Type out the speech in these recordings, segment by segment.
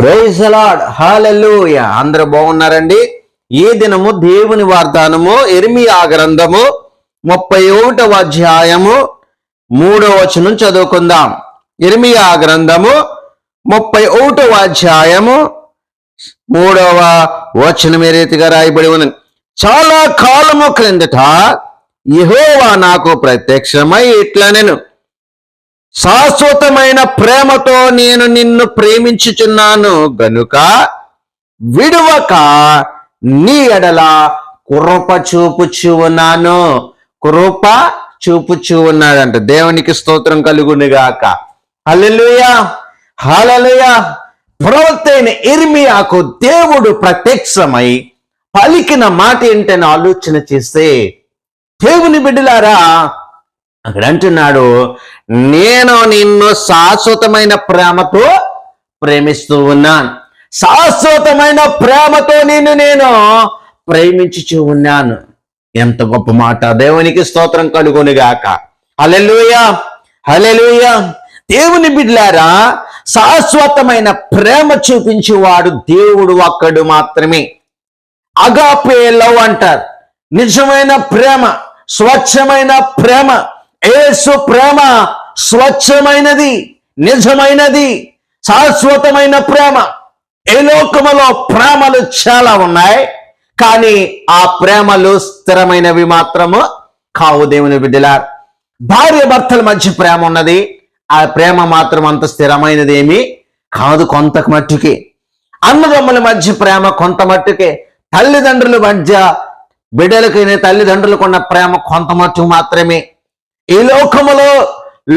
Praise lord hallelujah అందరూ బాగున్నారండి? ఈ దినము దేవుని వాగ్దానము ఎరిమియా గ్రంథము ముప్పై ఒకటవ అధ్యాయము మూడవ వచనం చదువుకుందాం. ఇర్మియా గ్రంథము ముప్పై ఒకటవ అధ్యాయము మూడవ వచనం ఏ రీతిగా రాయబడి ఉంది చాలా కాలము క్రిందట యెహోవా నాకు ప్రత్యక్షమై ఇట్లా నేను శాశ్వతమైన ప్రేమతో నేను నిన్ను ప్రేమించుచున్నాను. గనుక విడువక నీ ఎడల కృప చూపుచు ఉన్నాను కృప చూపుచు ఉన్నాడంట దేవునికి స్తోత్రం కలుగునిగాక. హల్లెలూయా హలలుయా ప్రవక్త అయిన ఇర్మియాకు దేవుడు ప్రత్యక్షమై పలికిన మాట ఏంటని ఆలోచన చేస్తే దేవుని బిడ్డలారా అక్కడ అంటున్నాడు నేను నిన్ను శాశ్వతమైన ప్రేమతో ప్రేమిస్తూ ఉన్నాను. శాశ్వతమైన ప్రేమతో నిన్ను నేను ప్రేమించుచు ఉన్నాను. ఎంత గొప్ప మాట. దేవునికి స్తోత్రం కలుగునిగాక. హలెలుయ హలెలుయ దేవుని బిడ్లారా శాశ్వతమైన ప్రేమ చూపించేవాడు దేవుడు ఒక్కడు మాత్రమే. అగాపే లవ్ అంటారు. నిజమైన ప్రేమ స్వచ్ఛమైన ప్రేమ. ఏసు ప్రేమ స్వచ్ఛమైనది నిజమైనది శాశ్వతమైన ప్రేమ. ఏ లోకములో ప్రేమలు చాలా ఉన్నాయి కానీ ఆ ప్రేమలు స్థిరమైనవి మాత్రము కావు దేవుని బిడ్డలా భార్య భర్తల మధ్య ప్రేమ ఉన్నది ఆ ప్రేమ మాత్రం అంత స్థిరమైనది ఏమి కాదు కొంత మట్టుకి. అన్నదమ్ముల మధ్య ప్రేమ కొంత మట్టుకే తల్లిదండ్రుల మధ్య బిడ్డలకైన తల్లిదండ్రులకు ఉన్న ప్రేమ కొంత మట్టుకు మాత్రమే. ఈ లోకములో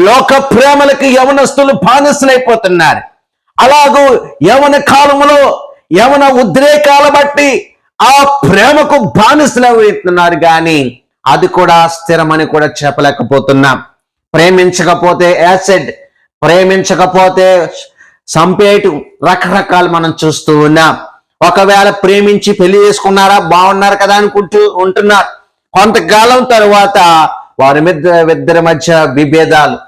లోక ప్రేమలకి యవనస్తులు బానిసలైపోతున్నారు. అలాగూ యవన కాలములో యవన ఉద్రేకాల బట్టి ఆ ప్రేమకు బానిసలవుతున్నారు కానీ అది కూడా స్థిరమని కూడా చెప్పలేకపోతున్నాం. ప్రేమించకపోతే యాసిడ్ ప్రేమించకపోతే సంపేటు రకరకాలు మనం చూస్తూ ఉన్నాం. ఒకవేళ ప్రేమించి పెళ్ళి చేసుకున్నారా బాగున్నారు కదా అనుకుంటూ ఉంటున్నారు. కొంతకాలం తర్వాత వారి మీద ఇద్దరి మధ్య విభేదాలు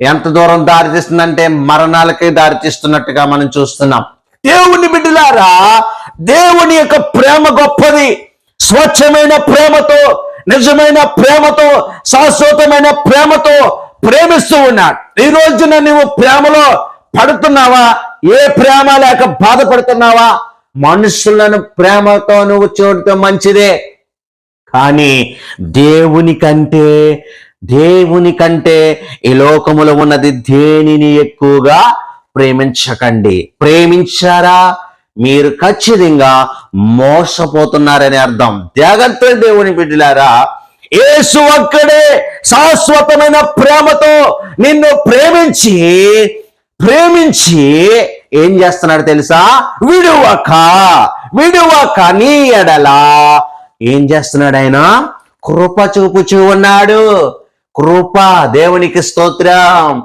ఎంత దూరం దారితీస్తుందంటే మరణాలకి దారితీస్తున్నట్టుగా మనం చూస్తున్నాం. దేవుని బిడ్డలారా దేవుని యొక్క ప్రేమ గొప్పది. స్వచ్ఛమైన ప్రేమతో నిజమైన ప్రేమతో శాశ్వతమైన ప్రేమతో ప్రేమిస్తూ ఉన్నాడు. ఈ రోజున నువ్వు ప్రేమలో పడుతున్నావా? ఏ ప్రేమ లేక బాధపడుతున్నావా? మనుషులను ప్రేమతో నువ్వు చూడటం మంచిదే. కానీ దేవుని కంటే దేవుని కంటే ఈ లోకములో ఉన్నది దేనిని ఎక్కువగా ప్రేమించకండి. ప్రేమించారా? మీరు ఖచ్చితంగా మోసపోతున్నారని అర్థం. జాగ్రత్త దేవుని బిడ్డలారా. ఏసు ఒక్కడే శాశ్వతమైన ప్రేమతో నిన్ను ప్రేమించి ప్రేమించి ఏం చేస్తున్నాడు తెలుసా? విడువక విడువక నీ ఎడలా ఏం చేస్తున్నాడు ఆయన? కృప చూపుచూ ఉన్నాడు. కృప దేవునికి స్తోత్రం.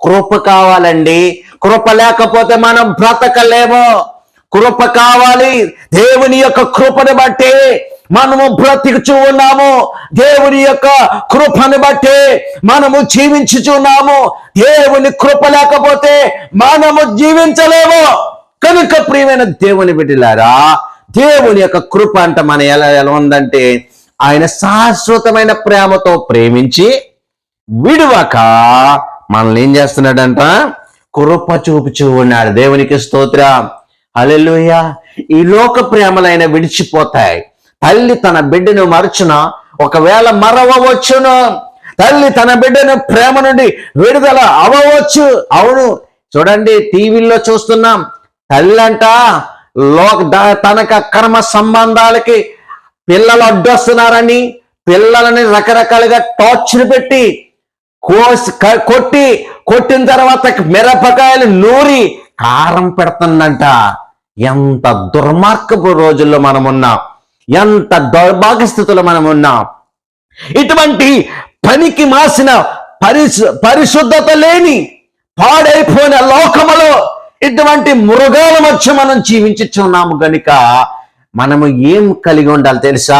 కృప కావాలండి. కృప లేకపోతే మనం బ్రతకలేము. కృప కావాలి. దేవుని యొక్క కృపను బట్టి మనము బ్రతికుచూ ఉన్నాము. దేవుని యొక్క కృపను బట్టి మనము జీవించుచున్నాము దేవుని కృప లేకపోతే మనము జీవించలేము. కనుక ప్రియమైన దేవుని బిడ్డలారా దేవుని యొక్క కృప అంట మన ఎలా ఎలా ఉందంటే ఆయన శాశ్వతమైన ప్రేమతో ప్రేమించి విడువక మనల్ని ఏం చేస్తున్నాడంట? కృప చూపుచూ ఉన్నాడు. దేవునికి స్తోత్ర. అలెలుయ ఈ లోక ప్రేమలైన విడిచిపోతాయి. తల్లి తన బిడ్డను మరచున ఒకవేళ మరవవచ్చును. తల్లి తన బిడ్డను ప్రేమ నుండి విడుదల అవ్వవచ్చు అవును. చూడండి టీవీల్లో చూస్తున్నాం. తల్లి అంట లోక తనక కర్మ సంబంధాలకి పిల్లలు అడ్డొస్తున్నారని పిల్లలని రకరకాలుగా టార్చర్ పెట్టి కోసి కొట్టి కొట్టిన తర్వాత మిరపకాయలు నూరి కారం పెడుతుందంట. ఎంత దుర్మార్గపు రోజుల్లో మనం ఉన్నాం ఎంత దౌర్భాగ్య స్థితిలో మనం ఉన్నాం ఇటువంటి పనికి మాసిన పరిశు పరిశుద్ధత లేని పాడైపోయిన లోకములో ఇటువంటి మృగాల మధ్య మనం జీవించుచున్నాము గనుక మనము ఏం కలిగి ఉండాలి తెలుసా?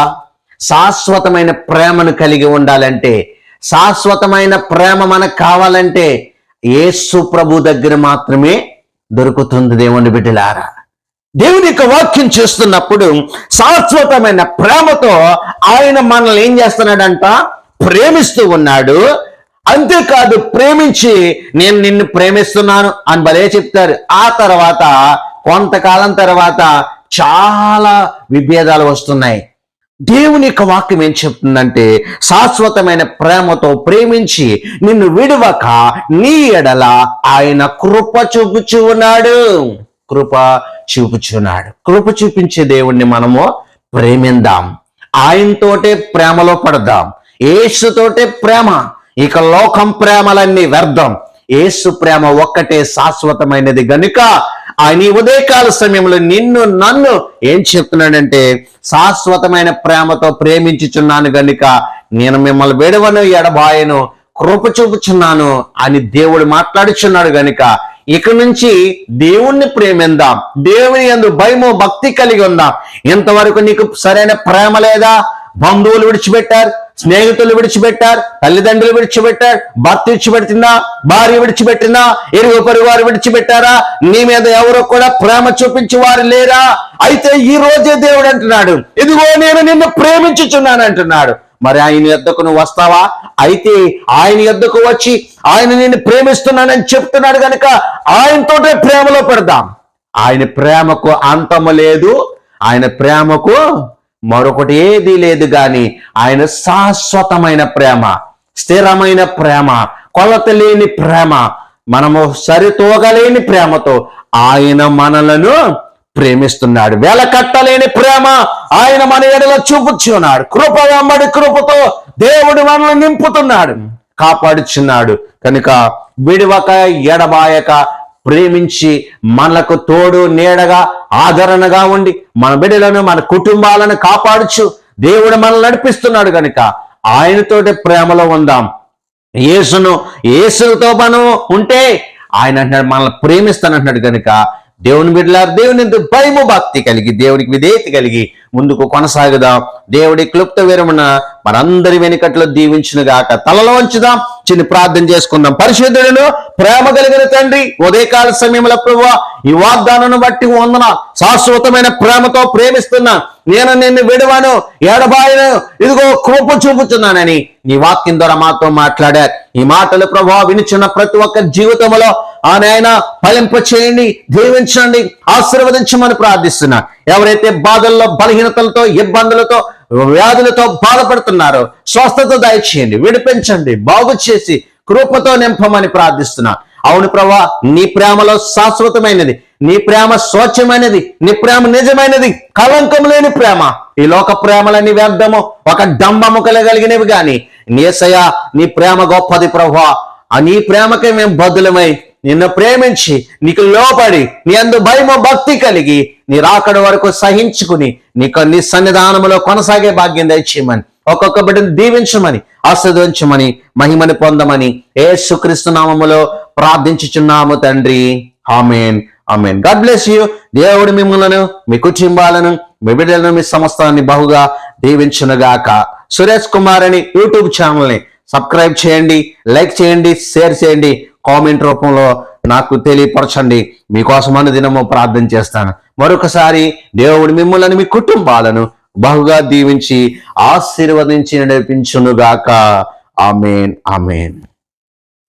శాశ్వతమైన ప్రేమను కలిగి ఉండాలంటే శాశ్వతమైన ప్రేమ మనకు కావాలంటే యేసు ప్రభు దగ్గర మాత్రమే దొరుకుతుంది దేవుని బిడ్డలారా. దేవుని యొక్క వాక్యం చేస్తున్నప్పుడు శాశ్వతమైన ప్రేమతో ఆయన మనల్ని ఏం చేస్తున్నాడంట? ప్రేమిస్తూ ఉన్నాడు. అంతేకాదు ప్రేమించి నేను నిన్ను ప్రేమిస్తున్నాను అని భలే చెప్తారు. ఆ తర్వాత కొంతకాలం తర్వాత చాలా విభేదాలు వస్తున్నాయి. దేవుని యొక్క వాక్యం ఏం చెప్తుందంటే శాశ్వతమైన ప్రేమతో ప్రేమించి నిన్ను విడవక నీ ఎడల ఆయన కృప చూపుచు ఉన్నాడు. కృప చూపుచున్నాడు కృప చూపించే దేవుణ్ణి మనము ప్రేమిందాం. ఆయనతోటే ప్రేమలో పడదాం. ఏసుతోటే ప్రేమ. ఇక లోకం ప్రేమలన్నీ వ్యర్థం. ఏసు ప్రేమ ఒక్కటే శాశ్వతమైనది. గనుక ఆయన ఈ ఉదయకాల సమయంలో నిన్ను నన్ను ఏం చెప్తున్నాడంటే శాశ్వతమైన ప్రేమతో ప్రేమించుచున్నాను గనుక నేను మిమ్మల్ని విడవను ఎడబాయను కృప చూపుచున్నాను అని దేవుడు మాట్లాడుచున్నాడు గనుక ఇక నుంచి దేవుణ్ణి ప్రేమిందాం. దేవుని యందు భయము భక్తి కలిగి ఉందాం. ఇంతవరకు నీకు సరైన ప్రేమ లేదా? బంధువులు విడిచిపెట్టారు. స్నేహితులు విడిచిపెట్టారు తల్లిదండ్రులు విడిచిపెట్టారు భర్త విడిచిపెట్టిందా భార్య విడిచిపెట్టిందా ఇరుగు పొరుగు వారు విడిచిపెట్టారా? నీ మీద ఎవరు కూడా ప్రేమ చూపించి వారు లేరా? అయితే ఈ రోజే దేవుడు అంటున్నాడు ఇదిగో నేను నిన్ను ప్రేమించుచున్నాను అంటున్నాడు. మరి ఆయన యొద్దకు నువ్వు వస్తావా? అయితే ఆయన యొద్దకు వచ్చి ఆయన నిన్ను ప్రేమిస్తున్నానని చెప్తున్నాడు కనుక ఆయనతోటే ప్రేమలో పెడదాం. ఆయన ప్రేమకు అంతము లేదు ఆయన ప్రేమకు మరొకటి ఏది లేదు గాని ఆయన శాశ్వతమైన ప్రేమ స్థిరమైన ప్రేమ కొలత లేని ప్రేమ మనము సరితూగలేని ప్రేమతో ఆయన మనలను ప్రేమిస్తున్నాడు. వేల కట్టలేని ప్రేమ ఆయన మన ఎడలో చూపుచున్నాడు. కృప వెంబడి కృపతో దేవుడు మనల్ని నింపుతున్నాడు. కాపాడుచున్నాడు. కనుక విడివక ఎడబాయక ప్రేమించి మనకు తోడు నీడగా ఆదరణగా ఉండి మన బిడ్డలను మన కుటుంబాలను కాపాడుచు దేవుడు మనల్ని నడిపిస్తున్నాడు కనుక ఆయనతోటి ప్రేమలో ఉందాం. యేసును యేసుతో మనం ఉంటే ఆయన అంటున్నాడు మనల్ని ప్రేమిస్తానంటున్నాడు కనుక దేవుని బిడ్డలారు దేవుని ఎందు భయము భక్తి కలిగి దేవుడికి విధేయత కలిగి ముందుకు కొనసాగుదాం. దేవుడి క్లుప్త విరమణ మనందరి వెనుకట్లో దీవించిన గాక. తలలో ఉంచుదాం చిన్న ప్రార్థన చేసుకుందాం. పరిశుద్ధులను ప్రేమ కలిగిన తండ్రి ఉదయకాల సమయంలో ప్రభు ఈ వాగ్దానాన్ని బట్టి వందన శాశ్వతమైన ప్రేమతో ప్రేమిస్తున్నా. నేను నిన్ను విడవాను ఎడబాయను ఇదిగో కృప చూపుతున్నానని నీ వాక్యం ద్వారా మాతో మాట్లాడారు. ఈ మాటలు ప్రభావ వినిచున్న ప్రతి ఒక్క జీవితంలో ఆ నాయన ఫలింప చేయండి దీవించండి ఆశీర్వదించమని ప్రార్థిస్తున్నా. ఎవరైతే బాధల్లో బలహీనతలతో ఇబ్బందులతో వ్యాధులతో బాధపడుతున్నారో స్వస్థత దయచేయండి విడిపించండి బాగు చేసి కృపతో నింపమని ప్రార్థిస్తున్నా. అవును ప్రభా నీ ప్రేమలో శాశ్వతమైనది నీ ప్రేమ స్వచ్ఛమైనది నీ ప్రేమ నిజమైనది కలంకం లేని ప్రేమ. ఈ లోక ప్రేమలన్నీ వ్యర్థము ఒక డంబము కలగలిగినవి గాని. నీసయ నీ ప్రేమ గొప్పది ప్రభా. ఆ నీ ప్రేమకే మేము బదులమై నిన్ను ప్రేమించి నీకు లోపడి నీ అందు భయము భక్తి కలిగి నీ రాకడ వరకు సహించుకుని నీకు నీ సన్నిధానములో కొనసాగే భాగ్యం దయచేయమని ఒక్కొక్క బిడ్డను దీవించమని ఆస్వాదించమని మహిమని పొందమని యేసుక్రీస్తు నామములో ప్రార్థించుచున్నాము తండ్రి. Amen. Amen. God bless you. దేవుడు మిమ్మలను మీ కుటుంబాలను మీ బిడ్డలను మీ సమస్తాన్ని బహుగా దీవించునుగాక. సురేష్ కుమార్ అని యూట్యూబ్ ఛానల్ని సబ్స్క్రైబ్ చేయండి లైక్ చేయండి షేర్ చేయండి. కామెంట్ రూపంలో నాకు తెలియపరచండి. మీకోసం దినము ప్రార్థన చేస్తాను. మరొకసారి దేవుడు మిమ్మల్ని మీ కుటుంబాలను బహుగా దీవించి ఆశీర్వదించి నడిపించునుగాక. Amen amen.